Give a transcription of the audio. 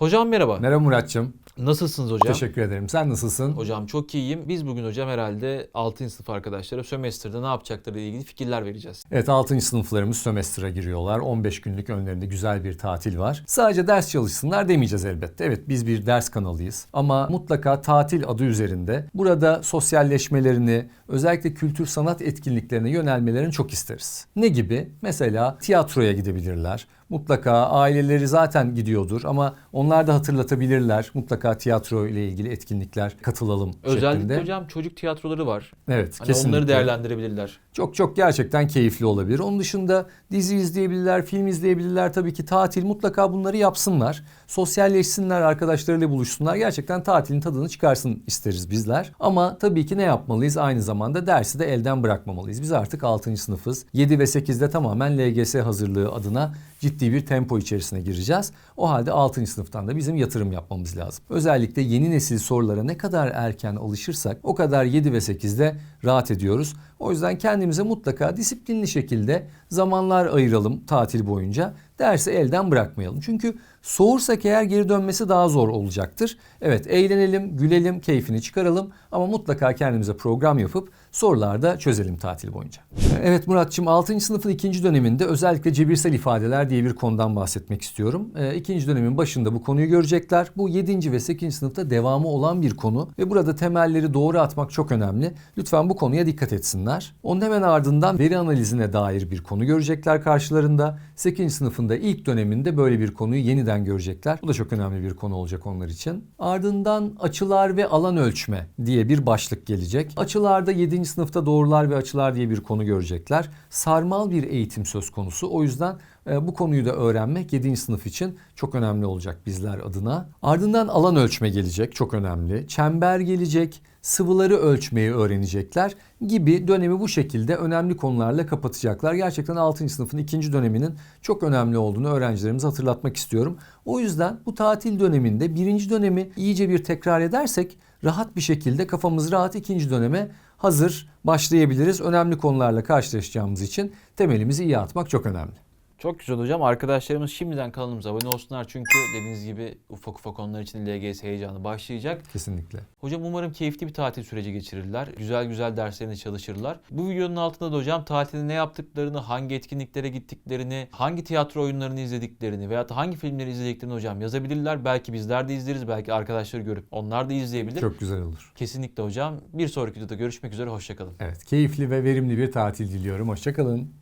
Hocam merhaba. Merhaba Muratçım. Nasılsınız hocam? Teşekkür ederim. Sen nasılsın? Hocam çok iyiyim. Biz bugün hocam herhalde 6. sınıf arkadaşlara sömestrde ne yapacakları ile ilgili fikirler vereceğiz. Evet 6. sınıflarımız sömestra giriyorlar. 15 günlük önlerinde güzel bir tatil var. Sadece ders çalışsınlar demeyeceğiz elbette. Evet biz bir ders kanalıyız. Ama mutlaka tatil adı üzerinde burada sosyalleşmelerini, özellikle kültür sanat etkinliklerine yönelmelerini çok isteriz. Ne gibi? Mesela tiyatroya gidebilirler. Mutlaka aileleri zaten gidiyordur ama onlar da hatırlatabilirler. Mutlaka tiyatro ile ilgili etkinlikler katılalım Özellikle şeklinde. hocam çocuk tiyatroları var. Evet, Hani kesinlikle. onları değerlendirebilirler. Çok çok gerçekten keyifli olabilir. Onun dışında dizi izleyebilirler, film izleyebilirler. Tabii ki tatil mutlaka bunları yapsınlar. Sosyalleşsinler, arkadaşlarıyla buluşsunlar. Gerçekten tatilin tadını çıkarsın isteriz bizler. Ama tabii ki ne yapmalıyız? Aynı zamanda dersi de elden bırakmamalıyız. Biz artık 6. sınıfız. 7 ve 8'de tamamen LGS hazırlığı adına ciddi bir tempo içerisine gireceğiz. O halde 6. sınıftan da bizim yatırım yapmamız lazım. Özellikle yeni nesil sorulara ne kadar erken alışırsak o kadar 7 ve 8'de rahat ediyoruz. O yüzden kendimize mutlaka disiplinli şekilde zamanlar ayıralım tatil boyunca. Dersi elden bırakmayalım. Çünkü soğursak eğer geri dönmesi daha zor olacaktır. Evet eğlenelim, gülelim, keyfini çıkaralım ama mutlaka kendimize program yapıp sorularda çözelim tatil boyunca. Evet Muratçım 6. sınıfın ikinci döneminde özellikle cebirsel ifadeler diye bir konudan bahsetmek istiyorum. Ee, ikinci dönemin başında bu konuyu görecekler. Bu 7. ve 8. sınıfta devamı olan bir konu ve burada temelleri doğru atmak çok önemli. Lütfen bu konuya dikkat etsinler. Onun hemen ardından veri analizine dair bir konu görecekler karşılarında. 8. sınıfında ilk döneminde böyle bir konuyu yeniden görecekler. Bu da çok önemli bir konu olacak onlar için. Ardından açılar ve alan ölçme diye bir başlık gelecek. Açılarda 7. sınıfta doğrular ve açılar diye bir konu görecekler. Sarmal bir eğitim söz konusu. O yüzden bu konuyu da öğrenmek 7. sınıf için çok önemli olacak bizler adına. Ardından alan ölçme gelecek çok önemli. Çember gelecek, sıvıları ölçmeyi öğrenecekler gibi dönemi bu şekilde önemli konularla kapatacaklar. Gerçekten 6. sınıfın ikinci döneminin çok önemli olduğunu öğrencilerimize hatırlatmak istiyorum. O yüzden bu tatil döneminde birinci dönemi iyice bir tekrar edersek rahat bir şekilde kafamız rahat ikinci döneme hazır başlayabiliriz. Önemli konularla karşılaşacağımız için temelimizi iyi atmak çok önemli. Çok güzel hocam. Arkadaşlarımız şimdiden kanalımıza abone olsunlar. Çünkü dediğiniz gibi ufak ufak onlar için LGS heyecanı başlayacak. Kesinlikle. Hocam umarım keyifli bir tatil süreci geçirirler. Güzel güzel derslerini çalışırlar. Bu videonun altında da hocam tatilde ne yaptıklarını, hangi etkinliklere gittiklerini, hangi tiyatro oyunlarını izlediklerini veya da hangi filmleri izlediklerini hocam yazabilirler. Belki bizler de izleriz. Belki arkadaşları görüp onlar da izleyebilir. Çok güzel olur. Kesinlikle hocam. Bir sonraki videoda görüşmek üzere. Hoşçakalın. Evet, keyifli ve verimli bir tatil diliyorum. Hoşçakalın.